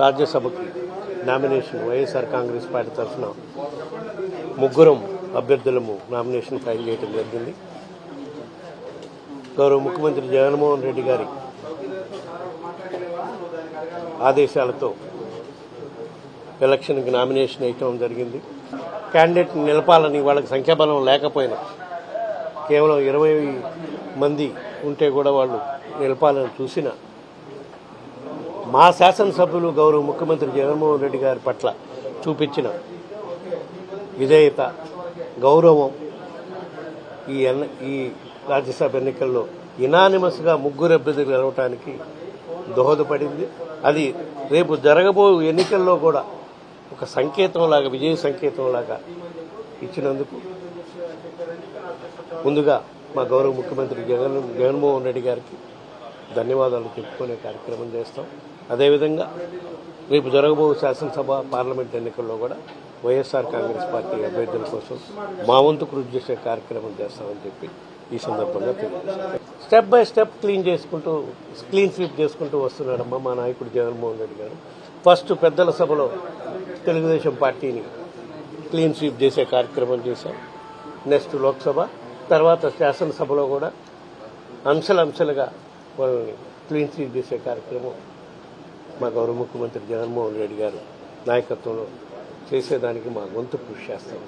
రాజ్యసభకి nomination YSR Congress party తరఫున ముగ్గురం అభ్యర్థులము nomination file చేయడం జరిగింది. గౌరవ ముఖ్యమంత్రి జగన్మోహన్ రెడ్డి గారి ఆదేశాలతో ఎలక్షన్కి నామినేషన్ వేయటం జరిగింది. క్యాండిడేట్ నిలపాలని వాళ్ళకి సంఖ్యాబలం లేకపోయినా కేవలం ఇరవై మంది ఉంటే కూడా వాళ్ళు నిలపాలని చూసిన మా శాసనసభ్యులు గౌరవ ముఖ్యమంత్రి జగన్మోహన్ రెడ్డి గారి పట్ల చూపించిన విధేయత గౌరవం ఈ ఎన్ ఈ రాజ్యసభ ఎన్నికల్లో ఇనానిమస్గా ముగ్గురు అభ్యర్థులు గెలవటానికి దోహదపడింది. అది రేపు జరగబో ఎన్నికల్లో కూడా ఒక సంకేతంలాగా విజయ సంకేతంలాగా ఇచ్చినందుకు ముందుగా మా గౌరవ ముఖ్యమంత్రి జగన్ జగన్మోహన్ రెడ్డి గారికి ధన్యవాదాలు చెప్పుకునే కార్యక్రమం చేస్తాం. అదేవిధంగా రేపు జరగబో శాసనసభ పార్లమెంట్ ఎన్నికల్లో కూడా వైఎస్ఆర్ కాంగ్రెస్ పార్టీ అభ్యర్థుల కోసం మా వంతు కృషి చేసే కార్యక్రమం చేస్తామని చెప్పి ఈ సందర్భంగా తెలియజేస్తాం స్టెప్ బై స్టెప్ క్లీన్ చేసుకుంటూ క్లీన్ స్వీప్ చేసుకుంటూ వస్తున్నాడమ్మా మా నాయకుడు జగన్మోహన్ రెడ్డి గారు. ఫస్ట్ పెద్దల సభలో తెలుగుదేశం పార్టీని క్లీన్ స్వీప్ చేసే కార్యక్రమం చేశాం. నెక్స్ట్ లోక్సభ తర్వాత శాసనసభలో కూడా అంశాలుగా వాళ్ళని క్లీన్ స్వీప్ చేసే కార్యక్రమం మా గౌరవ ముఖ్యమంత్రి జగన్మోహన్ రెడ్డి గారు నాయకత్వంలో చేసేదానికి మా గొంతు కృషి చేస్తాం.